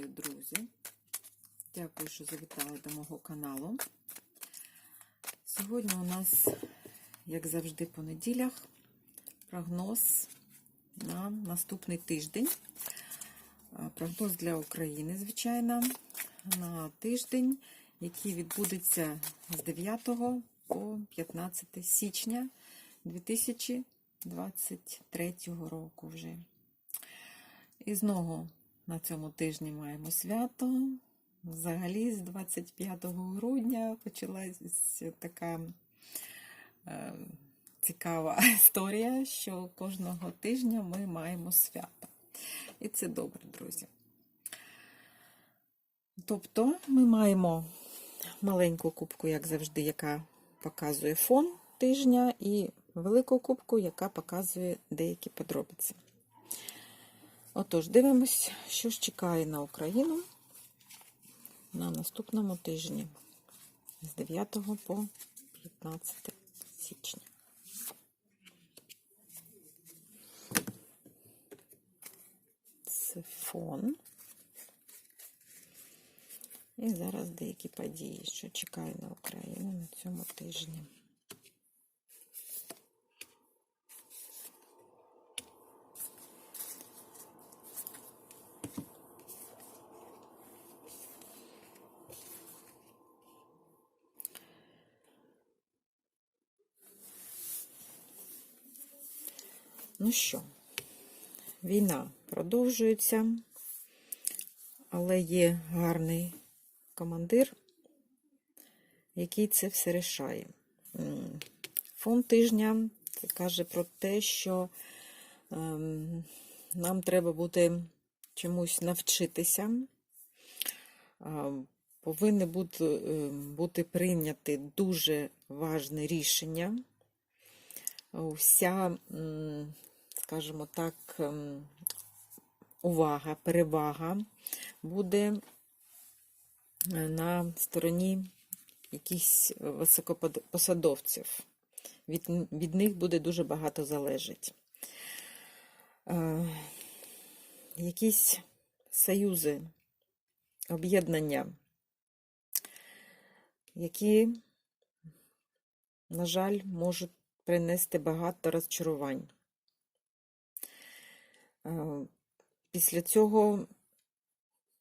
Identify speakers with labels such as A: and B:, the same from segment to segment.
A: Вітаю, друзі! Дякую, що завітали до мого каналу. Сьогодні у нас, як завжди, по неділях, прогноз на наступний тиждень. Прогноз для України, звичайно, на тиждень, який відбудеться з 9 по 15 січня 2023 року вже. І знову на цьому тижні маємо свято. Взагалі, з 25 грудня почалася така е, цікава історія, що кожного тижня ми маємо свято. І це добре, друзі. Тобто ми маємо маленьку кубку, як завжди, яка показує фон тижня, і велику кубку, яка показує деякі подробиці. Отож, дивимось, що ж чекає на Україну на наступному тижні з 9 по 15 січня. Це фон. І зараз деякі події, що чекає на Україну на цьому тижні. Ну що, війна продовжується, але є гарний командир, який це все рішає. Фон тижня каже про те, що ем, нам треба буде чомусь навчитися. Повинні бути, е, бути прийняті дуже важне рішення вся, скажімо так, ем, увага, перевага буде е, на стороні якихось високопосадовців. Від, від них буде дуже багато залежить. Е, якісь союзи, об'єднання, які, на жаль, можуть принести багато розчарувань. Е, Після цього,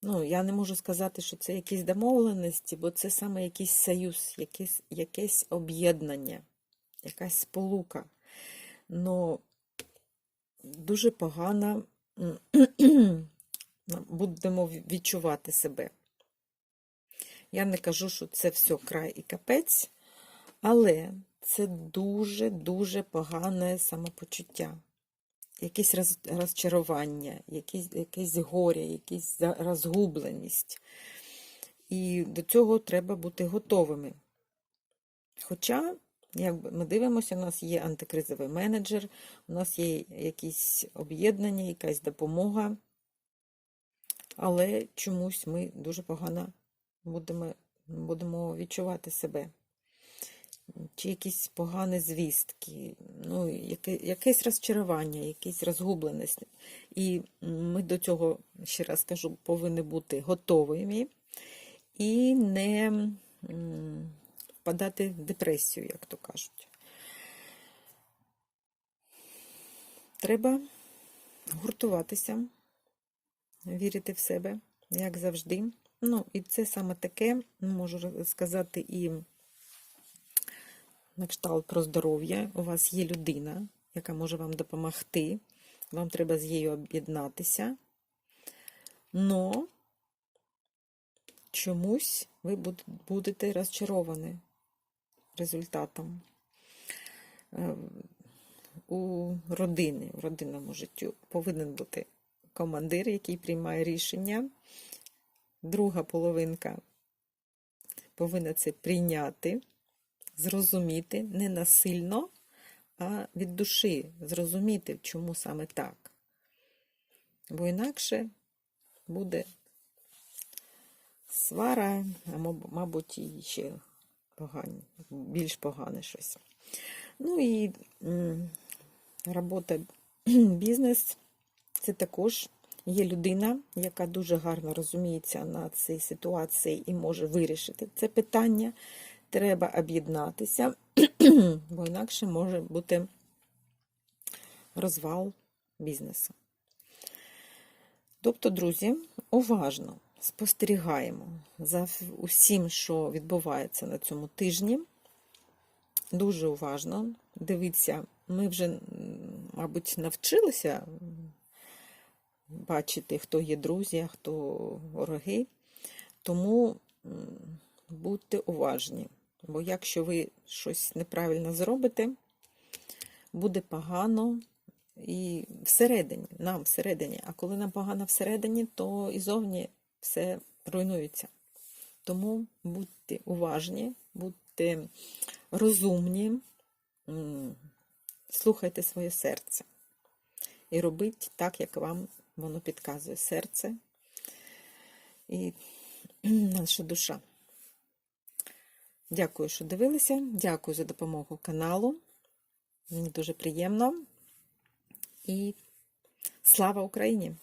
A: ну, я не можу сказати, що це якісь домовленості, бо це саме якийсь союз, якесь, якесь об'єднання, якась сполука. Но дуже погано будемо відчувати себе. Я не кажу, що це все край і капець, але це дуже-дуже погане самопочуття. Якесь роз, розчарування, якесь, якесь горя, якась розгубленість. І до цього треба бути готовими. Хоча, як ми дивимося, у нас є антикризовий менеджер, у нас є якісь об'єднання, якась допомога, але чомусь ми дуже погано будемо, будемо відчувати себе чи якісь погані звістки, ну, яке, якесь розчарування, якась розгубленість. І ми до цього, ще раз кажу, повинні бути готовими і не впадати в депресію, як то кажуть. Треба гуртуватися, вірити в себе, як завжди. Ну, і це саме таке, можу сказати, і на кшталт про здоров'я. У вас є людина, яка може вам допомогти. Вам треба з нею об'єднатися. Но чомусь ви будете розчаровані результатом. Е, У родини, в родинному життю повинен бути командир, який приймає рішення. Друга половинка повинна це прийняти зрозуміти не насильно, а від душі зрозуміти, чому саме так. Бо інакше буде свара, а мабуть, і ще погані, більш погане щось. Ну і робота бізнес це також є людина, яка дуже гарно розуміється на цій ситуації і може вирішити це питання. Треба об'єднатися, бо інакше може бути розвал бізнесу. Тобто, друзі, уважно спостерігаємо за усім, що відбувається на цьому тижні. Дуже уважно. Дивіться, ми вже, мабуть, навчилися бачити, хто є друзі, а хто вороги. Тому будьте уважні. Бо якщо ви щось неправильно зробите, буде погано і всередині, нам всередині. А коли нам погано всередині, то і зовні все руйнується. Тому будьте уважні, будьте розумні, слухайте своє серце і робіть так, як вам воно підказує серце і наша душа. Дякую, що дивилися. Дякую за допомогу каналу. Мені дуже приємно. І слава Україні!